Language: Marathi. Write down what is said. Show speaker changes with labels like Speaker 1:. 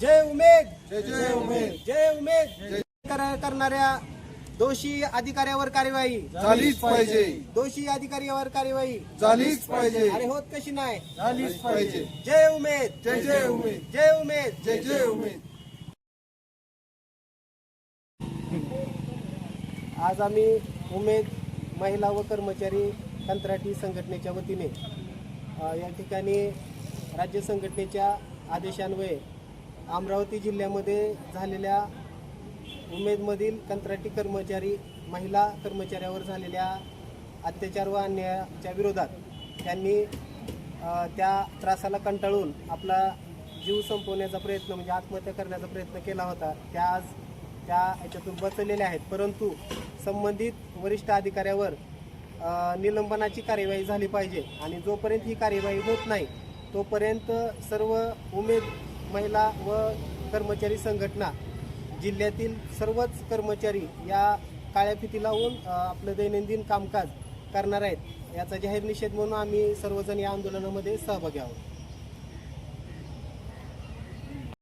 Speaker 1: जय उमेद.
Speaker 2: जय जय उमेद.
Speaker 1: जय उमेद. कर- करणाऱ्या दोषी अधिकाऱ्यावर कार्यवाही.
Speaker 2: झालीच पाहिजे.
Speaker 1: दोषी अधिकाऱ्यावर कार्यवाही.
Speaker 2: झालीच पाहिजे.
Speaker 1: अरे होत कशी नाही.
Speaker 2: झालीच पाहिजे.
Speaker 1: जय उमेद.
Speaker 2: जय जय उमेद.
Speaker 1: जय उमेद.
Speaker 2: जय जय उमेद.
Speaker 1: आज आम्ही उमेद महिला व कर्मचारी कंत्राटी संघटनेच्या वतीने या ठिकाणी राज्य संघटनेच्या आदेशान्वये अमरावती जिल्ह्यामध्ये झालेल्या उमेदमधील कंत्राटी कर्मचारी महिला कर्मचाऱ्यावर झालेल्या अत्याचार व अन्यायाच्या विरोधात त्यांनी त्या त्रासाला कंटाळून आपला जीव संपवण्याचा प्रयत्न म्हणजे आत्महत्या करण्याचा प्रयत्न केला होता. त्या आज त्या याच्यातून बचलेल्या आहेत. परंतु संबंधित वरिष्ठ अधिकाऱ्यावर निलंबनाची कार्यवाही झाली पाहिजे आणि जोपर्यंत ही कार्यवाही होत नाही तोपर्यंत सर्व उमेद महिला व कर्मचारी संघटना जिल्ह्यातील सर्वच कर्मचारी या काळ्या फिती लावून आपलं दैनंदिन कामकाज करणार आहेत याचा जाहीर निषेध म्हणून आम्ही सर्वजण या आंदोलनामध्ये सहभागी आहोत.